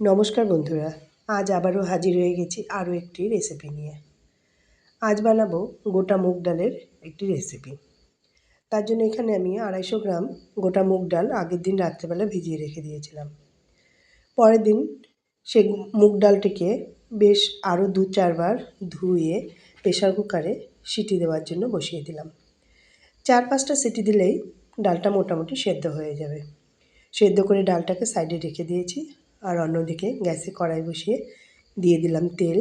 নমস্কার বন্ধুরা, আজ আবারও হাজির হয়ে গেছি আরও একটি রেসিপি নিয়ে। আজ বানাবো গোটা মুগ ডালের একটি রেসিপি তার জন্য এখানে আমি আড়াইশো গ্রাম গোটা মুগ ডাল আগের দিন রাত্রেবেলা ভিজিয়ে রেখে দিয়েছিলাম। পরের দিন সে মুগ ডালটিকে বেশ আরও দু চারবার ধুয়ে প্রেশার কুকারে সিটি দেওয়ার জন্য বসিয়ে দিলাম। চার পাঁচটা সিটি দিলেই ডালটা মোটামুটি সেদ্ধ হয়ে যাবে। সেদ্ধ করে ডালটাকে সাইডে রেখে দিয়েছি। আর অন্যদিকে গ্যাসে কড়াই বসিয়ে দিয়ে দিলাম তেল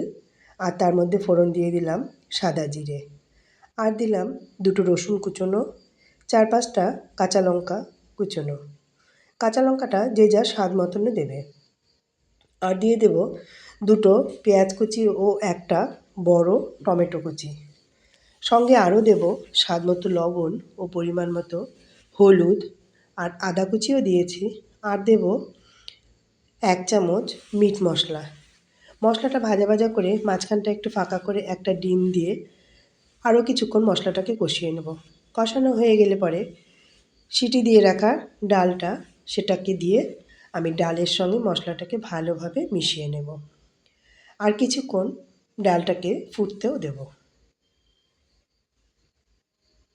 আর তার মধ্যে ফোড়ন দিয়ে দিলাম সাদা জিরে। আর দিলাম দুটো রসুন কুচোনো, চার পাঁচটা কাঁচা লঙ্কা কুচোনো। কাঁচা লঙ্কাটা যে যা স্বাদ মতনে দেবে। আর দিয়ে দেব দুটো পেঁয়াজ কুচি ও একটা বড় টমেটো কুচি। সঙ্গে আরও দেব স্বাদ মতো লবণ ও পরিমাণ মতো হলুদ। আর আদা কুচিও দিয়েছি। আর দেব এক চামচ মিট মশলা। মশলাটা ভাজা ভাজা করে মাঝখানটা একটু ফাঁকা করে একটা ডিম দিয়ে আরও কিছুক্ষণ মশলাটাকে কষিয়ে নেব। কষানো হয়ে গেলে পরে সিটি দিয়ে রাখা ডালটা সেটাকে দিয়ে আমি ডালের সঙ্গে মশলাটাকে ভালোভাবে মিশিয়ে নেব। আর কিছুক্ষণ ডালটাকে ফুটতেও দেব।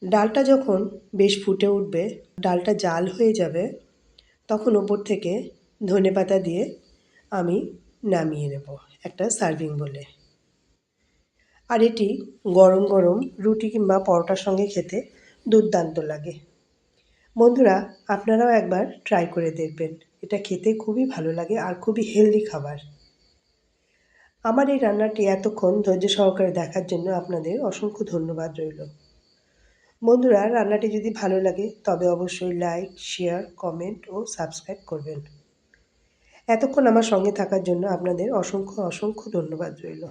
ডালটা যখন বেশ ফুটে উঠবে, ডালটা জাল হয়ে যাবে, তখন ওপর থেকে ধনে পাতা দিয়ে আমি নামিয়ে নেব একটা সার্ভিং বলে। আর এটি গরম গরম রুটি কিংবা পরোটার সঙ্গে খেতে দুর্দান্ত লাগে। বন্ধুরা, আপনারাও একবার ট্রাই করে দেখবেন। এটা খেতে খুবই ভালো লাগে আর খুবই হেলদি খাবার। আমার এই রান্নাটি এতক্ষণ ধৈর্য সহকারে দেখার জন্য আপনাদের অসংখ্য ধন্যবাদ রইল। বন্ধুরা, রান্নাটি যদি ভালো লাগে তবে অবশ্যই লাইক শেয়ার কমেন্ট ও সাবস্ক্রাইব করবেন। এতক্ষণ আমার সঙ্গে থাকার জন্য আপনাদের অসংখ্য অসংখ্য ধন্যবাদ রইল।